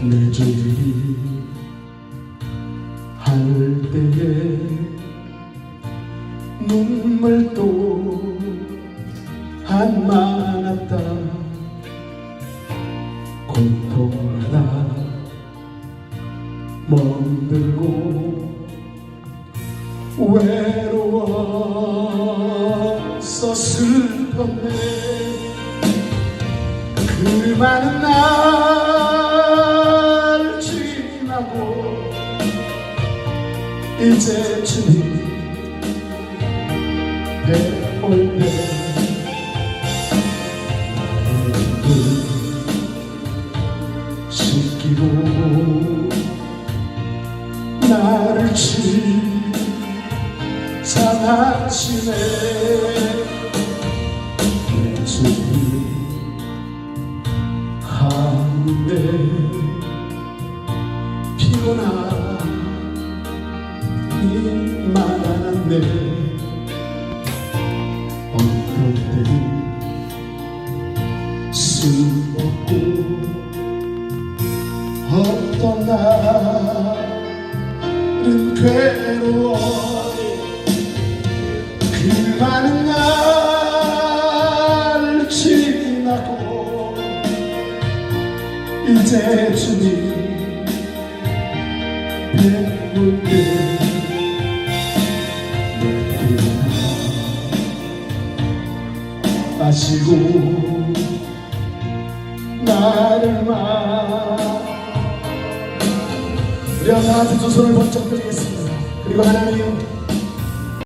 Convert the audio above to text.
내 주님 할 때에 눈물도 안 많았다. 고통 하나 멍들고 외로워서 슬펐네. 그 많은 날 이제 주님. 배올 때 씻기고 나를 칭찬하시네. 내 주님 한데 피곤함 이 많았네. 어떤 때는 쓸모없고 어떤 날은 괴로워 그 많은 날 지나고 이제 주님 마시고 나를 마련 하나님 두 손을 번쩍 들겠습니다. 그리고 하나님